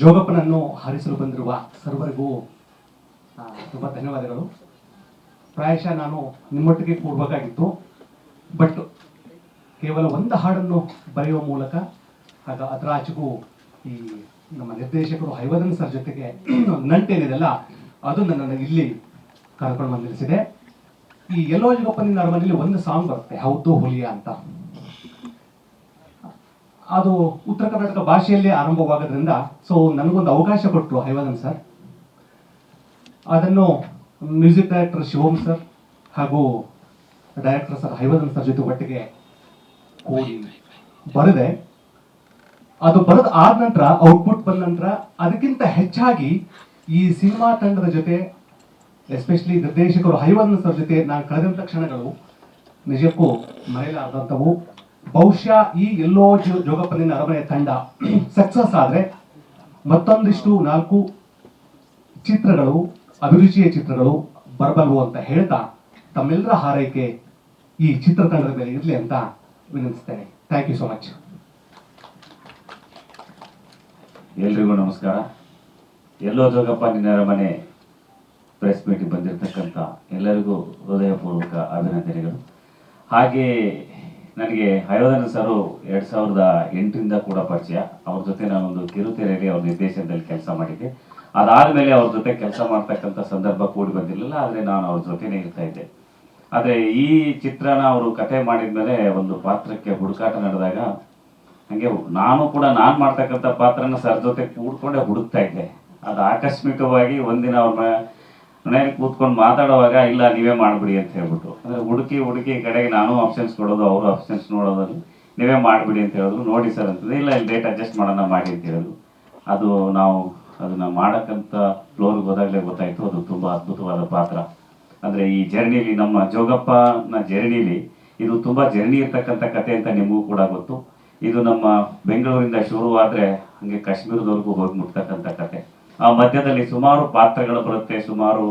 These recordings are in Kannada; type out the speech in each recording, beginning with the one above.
ಜೋಗಪ್ಪನನ್ನು ಹಾರಿಸಲು ಬಂದಿರುವ ಸರ್ವರಿಗೂ ತುಂಬ ಧನ್ಯವಾದಗಳು. ಪ್ರಾಯಶಃ ನಾನು ನಿಮ್ಮೊಟ್ಟಿಗೆ ಕೂಡಬೇಕಾಗಿತ್ತು. ಬಟ್ ಕೇವಲ ಒಂದು ಹಾಡನ್ನು ಬರೆಯುವ ಮೂಲಕ, ಆಗ ಅದರ ಆಚೆಗೂ ಈ ನಮ್ಮ ನಿರ್ದೇಶಕರು ಹೈವದನ್ ಸರ್ ಜೊತೆಗೆ ನಂಟೇನಿದೆಲ್ಲ ಅದು ನನ್ನನ್ನು ಇಲ್ಲಿ ಕರ್ಕೊಂಡು ಬಂದಿರಿಸಿದೆ. ಈ ಎಲ್ಲೋ ಜಗಪ್ಪನಿನ ಅರಮನೆಯಲ್ಲಿ ಒಂದು ಸಾಂಗ್ ಬರುತ್ತೆ, ಹೌದು ಹುಲಿಯ ಅಂತ. ಅದು ಉತ್ತರ ಕರ್ನಾಟಕ ಭಾಷೆಯಲ್ಲೇ ಆರಂಭವಾಗೋದ್ರಿಂದ ಸೊ ನನಗೊಂದು ಅವಕಾಶ ಕೊಟ್ಟರು ಹೈವಾನನ್ ಸರ್ ಅದನ್ನು ಮ್ಯೂಸಿಕ್ ಡೈರೆಕ್ಟರ್ ಶಿವಂ ಸರ್ ಹಾಗೂ ಡೈರೆಕ್ಟರ್ ಸರ್ ಹೈವದನ್ ಸರ್ ಜೊತೆ ಒಟ್ಟಿಗೆ ಬರೆದೆ. ಅದು ಬರೆದ ಆದ ನಂತರ ಔಟ್ಪುಟ್ ಬಂದ ನಂತರ ಅದಕ್ಕಿಂತ ಹೆಚ್ಚಾಗಿ ಈ ಸಿನಿಮಾ ತಂಡದ ಜೊತೆ ಎಸ್ಪೆಷಲಿ ನಿರ್ದೇಶಕರು ಹೈವದನ್ ಸರ್ ಜೊತೆ ನಾನು ಕಳೆದಂಥ ಕ್ಷಣಗಳು ನಿಜಕ್ಕೂ ಮರೆಯಲಾರದಂಥವು. ಬಹುಶಃ ಈ ಎಲ್ಲೋ ಜೋಗಪ್ಪನಿನ ಅರಮನೆ ತಂಡ ಸಕ್ಸಸ್ ಆದ್ರೆ ಮತ್ತೊಂದಿಷ್ಟು ನಾಲ್ಕು ಚಿತ್ರಗಳು, ಅಭಿರುಚಿಯ ಚಿತ್ರಗಳು ಬರಬಲ್ವು ಅಂತ ಹೇಳ್ತಾ ತಮ್ಮೆಲ್ಲರ ಹಾರೈಕೆ ಈ ಚಿತ್ರತಂಡದ ಮೇಲೆ ಇರಲಿ ಅಂತ ವಿನಂತಿಸ್ತೇನೆ. ಥ್ಯಾಂಕ್ ಯು ಸೋ ಮಚ್ ಎಲ್ರಿಗೂ ನಮಸ್ಕಾರ. ಎಲ್ಲೋ ಜೋಗಪ್ಪ ನಿನ್ನ ಅರಮನೆ ಪ್ರೆಸ್ ಮೀಟಿಗೆ ಬಂದಿರತಕ್ಕಂಥ ಎಲ್ಲರಿಗೂ ಹೃದಯಪೂರ್ವಕ ಅಭಿನಂದನೆಗಳು. ಹಾಗೆ ನನಗೆ ಹಯೋಧನ ಸರು ಎರಡು ಸಾವಿರದ ಎಂಟರಿಂದ ಕೂಡ ಪರಿಚಯ. ಅವ್ರ ಜೊತೆ ನಾನೊಂದು ಕಿರುತೆರೆಯಲ್ಲಿ ಅವ್ರ ನಿರ್ದೇಶನದಲ್ಲಿ ಕೆಲಸ ಮಾಡಿದ್ದೆ. ಅದಾದಮೇಲೆ ಅವ್ರ ಜೊತೆ ಕೆಲಸ ಮಾಡ್ತಕ್ಕಂಥ ಸಂದರ್ಭ ಕೂಡಿ ಬಂದಿರಲಿಲ್ಲ, ಆದರೆ ನಾನು ಅವ್ರ ಜೊತೆನೇ ಇರ್ತಾ ಇದ್ದೆ. ಆದರೆ ಈ ಚಿತ್ರನ ಅವರು ಕತೆ ಮಾಡಿದ್ಮೇಲೆ ಒಂದು ಪಾತ್ರಕ್ಕೆ ಹುಡುಕಾಟ ನಡೆದಾಗ ಹಂಗೆ ನಾನು ಕೂಡ ನಾನು ಮಾಡ್ತಕ್ಕಂಥ ಪಾತ್ರನ ಸರ್ ಜೊತೆ ಕೂಡ್ಕೊಂಡೆ ಹುಡುಕ್ತಾ ಇದ್ದೆ. ಅದು ಆಕಸ್ಮಿಕವಾಗಿ ಒಂದಿನ ಅವ್ರ ಮ- ಮನೆಯಲ್ಲಿ ಕೂತ್ಕೊಂಡು ಮಾತಾಡುವಾಗ, ಇಲ್ಲ, ನೀವೇ ಮಾಡಿಬಿಡಿ ಅಂತ ಹೇಳ್ಬಿಟ್ಟು. ಅಂದರೆ ಹುಡುಕಿ ಹುಡುಕಿ ಕಡೆಗೆ ನಾನು ಆಪ್ಷನ್ಸ್ ಕೊಡೋದು, ಅವರು ಆಪ್ಷನ್ಸ್ ನೋಡೋದು ನೀವೇ ಮಾಡಿಬಿಡಿ ಅಂತ ಹೇಳಿದ್ರು ನೋಡಿ ಸರ್ ಅಂತಂದ್ರೆ, ಇಲ್ಲ, ಇಲ್ಲಿ ಡೇಟ್ ಅಡ್ಜಸ್ಟ್ ಮಾಡೋಣ, ಮಾಡಿ ಅಂತ ಹೇಳಿದ್ರು ಅದು ನಾವು ಅದನ್ನು ಮಾಡೋಕ್ಕಂಥ ಫ್ಲೋರ್ಗೆ ಹೋದಾಗಲೇ ಗೊತ್ತಾಯಿತು, ಅದು ತುಂಬ ಅದ್ಭುತವಾದ ಪಾತ್ರ. ಅಂದರೆ ಈ ಜರ್ನಿಲಿ, ನಮ್ಮ ಜೋಗಪ್ಪನ ಜರ್ನಿಲಿ, ಇದು ತುಂಬ ಜರ್ನಿ ಇರ್ತಕ್ಕಂಥ ಕತೆ ಅಂತ ನಿಮಗೂ ಕೂಡ ಗೊತ್ತು. ಇದು ನಮ್ಮ ಬೆಂಗಳೂರಿಂದ ಶುರುವಾದರೆ, ಹಂಗೆ ಕಾಶ್ಮೀರದವರೆಗೂ ಹೋಗಿ ಮುಟ್ತಕ್ಕಂಥ ಕತೆ. ಆ ಮಧ್ಯದಲ್ಲಿ ಸುಮಾರು ಪಾತ್ರಗಳು ಬರುತ್ತೆ, ಸುಮಾರು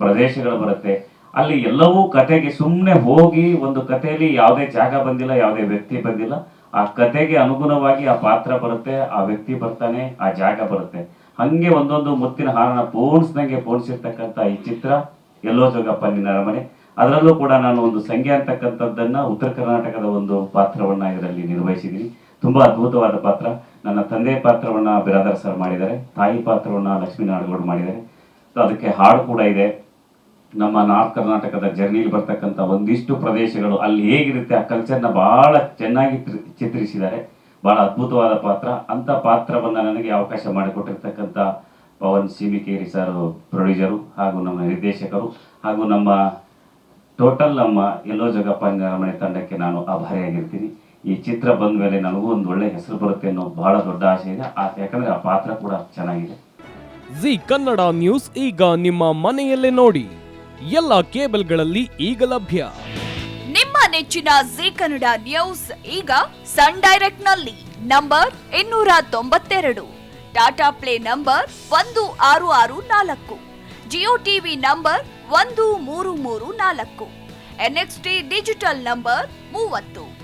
ಪ್ರದೇಶಗಳು ಬರುತ್ತೆ. ಅಲ್ಲಿ ಎಲ್ಲವೂ ಕತೆಗೆ ಸುಮ್ಮನೆ ಹೋಗಿ ಒಂದು ಕಥೆಯಲ್ಲಿ ಯಾವುದೇ ಜಾಗ ಬಂದಿಲ್ಲ, ಯಾವುದೇ ವ್ಯಕ್ತಿ ಬಂದಿಲ್ಲ. ಆ ಕತೆಗೆ ಅನುಗುಣವಾಗಿ ಆ ಪಾತ್ರ ಬರುತ್ತೆ, ಆ ವ್ಯಕ್ತಿ ಬರ್ತಾನೆ, ಆ ಜಾಗ ಬರುತ್ತೆ. ಹಂಗೆ ಒಂದೊಂದು ಮುತ್ತಿನ ಹಾರನ ಪೋಣಿಸ್ದಂಗೆ ಪೋಣಿಸಿರ್ತಕ್ಕಂಥ ಈ ಚಿತ್ರ ಎಲ್ಲೋ ಜೋಗಪ್ಪ ನಿನ್ನ ಅರಮನೆ. ಅದರಲ್ಲೂ ಕೂಡ ನಾನು ಒಂದು ಸಂಖ್ಯೆ ಅಂತಕ್ಕಂಥದ್ದನ್ನ ಉತ್ತರ ಕರ್ನಾಟಕದ ಒಂದು ಪಾತ್ರವನ್ನ ಇದರಲ್ಲಿ ನಿರ್ವಹಿಸಿದ್ದೀನಿ. ತುಂಬಾ ಅದ್ಭುತವಾದ ಪಾತ್ರ. ನನ್ನ ತಂದೆ ಪಾತ್ರವನ್ನ ಬಿರಾದರ್ ಸರ್ ಮಾಡಿದ್ದಾರೆ. ತಾಯಿ ಪಾತ್ರವನ್ನ ಲಕ್ಷ್ಮೀ ನಾಡಗೌಡ ಮಾಡಿದ್ದಾರೆ. ಅದಕ್ಕೆ ಹಾಡು ಕೂಡ ಇದೆ. ನಮ್ಮ ನಾರ್ತ್ ಕರ್ನಾಟಕದ ಜರ್ನಿಲಿ ಬರ್ತಕ್ಕಂಥ ಒಂದಿಷ್ಟು ಪ್ರದೇಶಗಳು ಅಲ್ಲಿ ಹೇಗಿರುತ್ತೆ ಆ ಕಲ್ಚರ್ನ ಬಹಳ ಚೆನ್ನಾಗಿ ಚಿತ್ರಿ- ಚಿತ್ರಿಸಿದ್ದಾರೆ. ಬಹಳ ಅದ್ಭುತವಾದ ಪಾತ್ರ. ಅಂತ ಪಾತ್ರವನ್ನ ನನಗೆ ಅವಕಾಶ ಮಾಡಿಕೊಟ್ಟಿರ್ತಕ್ಕಂಥ ಪವನ್ ಸಿಮಿಕೇರಿ ಸರ್ ಪ್ರೊಡ್ಯೂಸರು ಹಾಗೂ ನಮ್ಮ ನಿರ್ದೇಶಕರು ಹಾಗೂ ನಮ್ಮ ಟೋಟಲ್ ನಮ್ಮ ಎಲ್ಲೋ ಜಗಪ್ಪ ಅರಮನೆ ತಂಡಕ್ಕೆ ನಾನು ಆಭಾರಿಯಾಗಿರ್ತೀನಿ. ಈ ಚಿತ್ರ ಬಂದ ಮೇಲೆ ನನಗೂ ಒಂದು ಒಳ್ಳೆ ಹೆಸರು ಬರುತ್ತೆ ಅನ್ನೋ ಬಹಳ ದೊಡ್ಡ ಆಸೆ ಇದೆ. ಆ- ಯಾಕಂದ್ರೆ ಆ ಪಾತ್ರ ಕೂಡ ಚೆನ್ನಾಗಿದೆ. ಜಿ ಕನ್ನಡ ನ್ಯೂಸ್ ಈಗ ನಿಮ್ಮ ಮನೆಯಲ್ಲೇ ನೋಡಿ. ಎಲ್ಲ ಕೇಬಲ್ಗಳಲ್ಲಿ ಈಗ ಲಭ್ಯ. ನಿಮ್ಮ ನೆಚ್ಚಿನ ಜಿ ಕನ್ನಡ ನ್ಯೂಸ್ ಈಗ ಸನ್ ಡೈರೆಕ್ಟ್ನಲ್ಲಿ ನಂಬರ್ ಇನ್ನೂರ ತೊಂಬತ್ತೆರಡು ಟಾಟಾ ಪ್ಲೇ ನಂಬರ್ ಒಂದು ಆರು ಆರು ನಾಲ್ಕು ಜಿಯೋ ಟಿವಿ ನಂಬರ್ ಒಂದು ಮೂರು ಮೂರು ನಾಲ್ಕು ಎನ್ಎಕ್ಸ್ಟಿ ಡಿಜಿಟಲ್ ನಂಬರ್ ಮೂವತ್ತು.